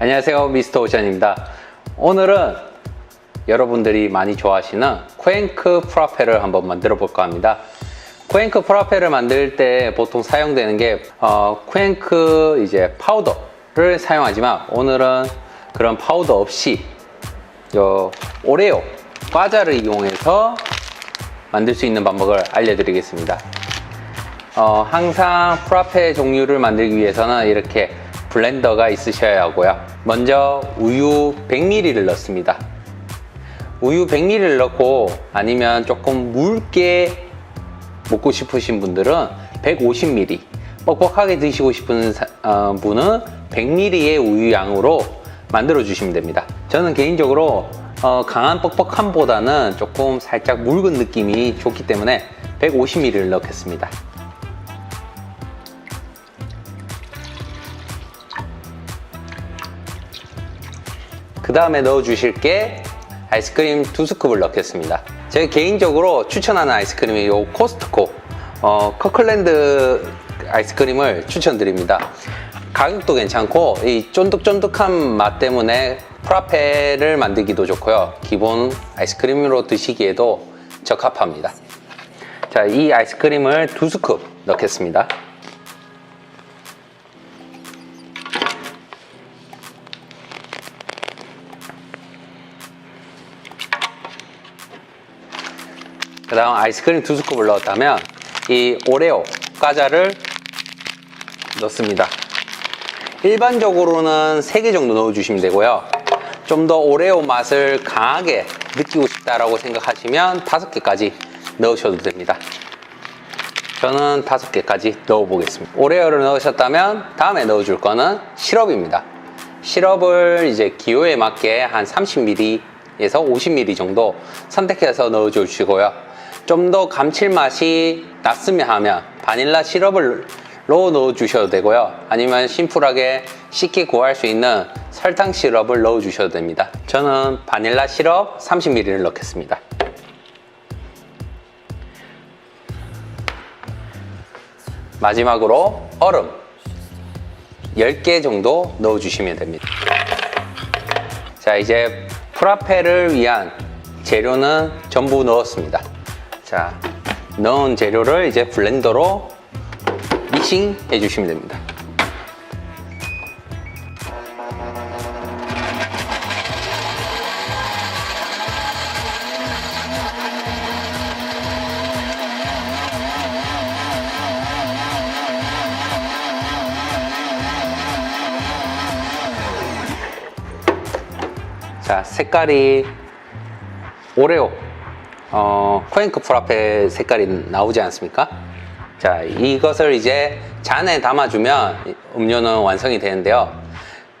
안녕하세요 미스터 오션입니다. 오늘은 여러분들이 많이 좋아하시는 코앵크 프라페를 한번 만들어 볼까 합니다. 코앵크 프라페를 만들 때 보통 사용되는 게 어, 코앵크 이제 파우더를 사용하지만 오늘은 그런 파우더 없이 요 오레오 과자를 이용해서 만들 수 있는 방법을 알려드리겠습니다. 어, 항상 프라페 종류를 만들기 위해서는 이렇게 블렌더가 있으셔야 하고요. 먼저 우유 100ml를 넣습니다. 우유 100ml를 넣고 아니면 조금 묽게 먹고 싶으신 분들은 150ml, 뻑뻑하게 드시고 싶은 사- 어, 분은 100ml의 우유 양으로 만들어 주시면 됩니다. 저는 개인적으로 어, 강한 뻑뻑함보다는 조금 살짝 묽은 느낌이 좋기 때문에 150ml를 넣겠습니다. 그 다음에 넣어 주실 게 아이스크림 두 스쿱을 넣겠습니다. 제가 개인적으로 추천하는 아이스크림이 요 코스트코 어, 커클랜드 아이스크림을 추천드립니다. 가격도 괜찮고 이 쫀득쫀득한 맛 때문에 프라페를 만들기도 좋고요. 기본 아이스크림으로 드시기에도 적합합니다. 자, 이 아이스크림을 두 스쿱 넣겠습니다. 그 다음 아이스크림 두 스쿱을 넣었다면 이 오레오 과자를 넣습니다. 일반적으로는 3개 정도 넣어주시면 되고요. 좀 더 오레오 맛을 강하게 느끼고 싶다라고 생각하시면 5개까지 넣으셔도 됩니다. 저는 5개까지 넣어보겠습니다. 오레오를 넣으셨다면 다음에 넣어줄 거는 시럽입니다. 시럽을 이제 기호에 맞게 한 30ml에서 50ml 정도 선택해서 넣어주시고요. 좀 더 감칠맛이 났으면 하면 바닐라 시럽을 로 넣어 주셔도 되고요. 아니면 심플하게 쉽게 구할 수 있는 설탕 시럽을 넣어 주셔도 됩니다. 저는 바닐라 시럽 30ml를 넣겠습니다. 마지막으로 얼음 10개 정도 넣어 주시면 됩니다. 자, 이제 프라페를 위한 재료는 전부 넣었습니다. 자, 넣은 재료를 이제 블렌더로 믹싱 해주시면 됩니다. 자, 색깔이 오레오, 어, 코잉크 프라페 색깔이 나오지 않습니까? 자, 이것을 이제 잔에 담아주면 음료는 완성이 되는데요.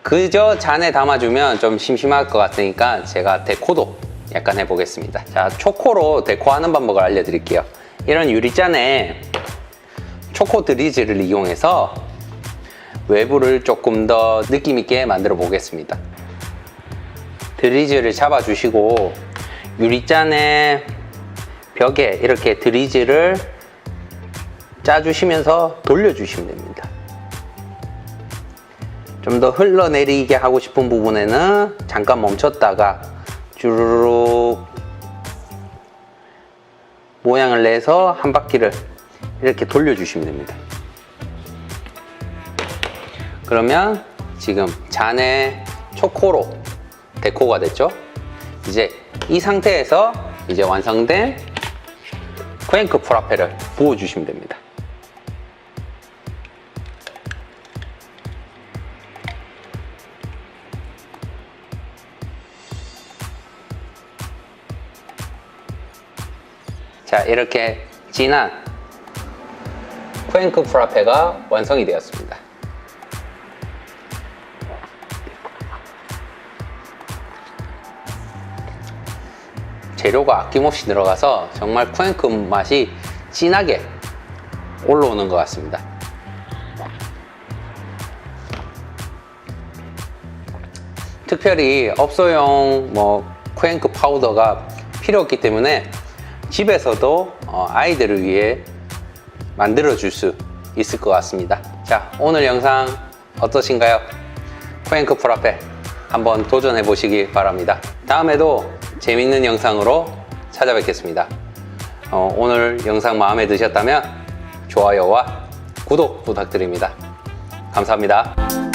그저 잔에 담아주면 좀 심심할 것 같으니까 제가 데코도 약간 해보겠습니다. 자, 초코로 데코하는 방법을 알려드릴게요. 이런 유리잔에 초코 드리즈를 이용해서 외부를 조금 더 느낌있게 만들어 보겠습니다. 드리즈를 잡아주시고 유리잔의 벽에 이렇게 드리즈를 짜주시면서 돌려주시면 됩니다. 좀 더 흘러내리게 하고 싶은 부분에는 잠깐 멈췄다가 주르륵 모양을 내서 한 바퀴를 이렇게 돌려주시면 됩니다. 그러면 지금 잔에 초코로 데코가 됐죠? 이제 이 상태에서 이제 완성된 코앵크 프라페를 부어주시면 됩니다. 자, 이렇게 진한 코앵크 프라페가 완성이 되었습니다. 재료가 아낌없이 들어가서 정말 쿠앤크 맛이 진하게 올라오는 것 같습니다. 특별히 업소용 뭐 쿠앤크 파우더가 필요 없기 때문에 집에서도 어, 아이들을 위해 만들어 줄 수 있을 것 같습니다. 자, 오늘 영상 어떠신가요? 쿠앤크 프라페 한번 도전해 보시기 바랍니다. 다음에도 재밌는 영상으로 찾아뵙겠습니다. 어, 오늘 영상 마음에 드셨다면 좋아요와 구독 부탁드립니다. 감사합니다.